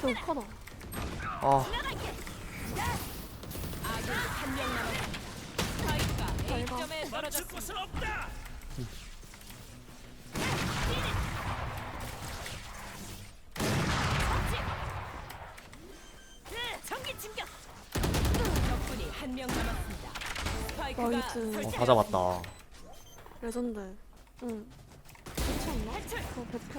저 커다. 아 나이스. 어, 설치. 다 잡았다 레전드. 응. 그렇지 않나? 탈출. 그베페.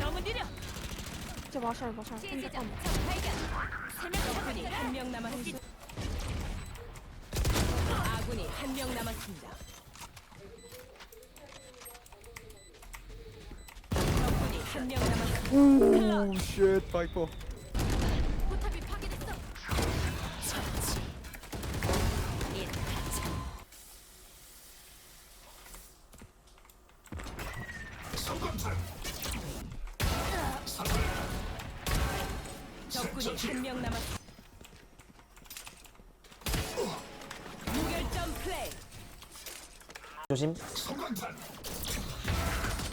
너무 느려. 이제 마샬 마샬. 세명 적군이 한 명 남았습니다. 아군이 한 명 남았습니다. 적군이 한 명 남았습니다. 오쉣 파이퍼 포탑이 파괴됐어. 처치. 일타차. 적군이 한 명 남았습니다. 무결점 플레이. 조심 성광탄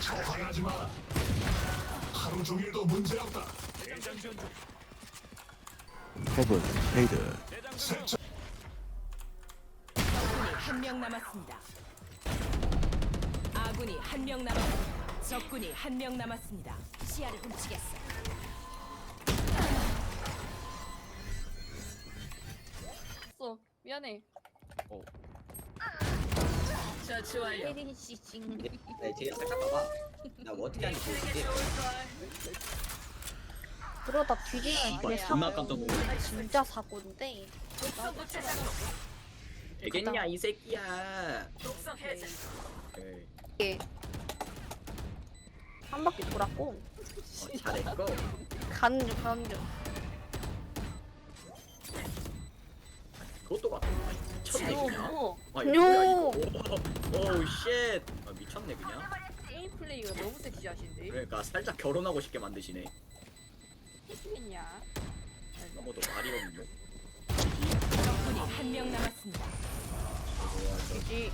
저항하지 마 하루 종일도 문제 없다 대장전 중. 헤븐 레이드 세차 적군이 한 명 남았습니다. 아군이 한 명 남았습니다. 적군이 한 명 남았습니다. 시야를 훔치겠어. 미안해. 저치 완료. 씨징. 네, 뒤에 살짝 봐봐. 나뭐 어떻게 하는지 보여줄게. 그러다 뒤지면 이거 걔 존나 사고. 깜짝 놀랐네. 진짜 사고인데. 되겠냐 이 새끼야. 독성 해제. 에이, 이게 한 바퀴 돌았고 어, 잘했고. 가는 중 가는 중. 그것도. 아니, 미쳤네 그냥. 어. 아 뭐야 이거. 오우 쉣. 아 미쳤네 그냥. 게임 플레이가 너무 섹시하신데. 그러니까 살짝 결혼하고 싶게 만드시네. 했냐? 아무도 말이 없네. 적군이 한 명 남았습니다. 그지.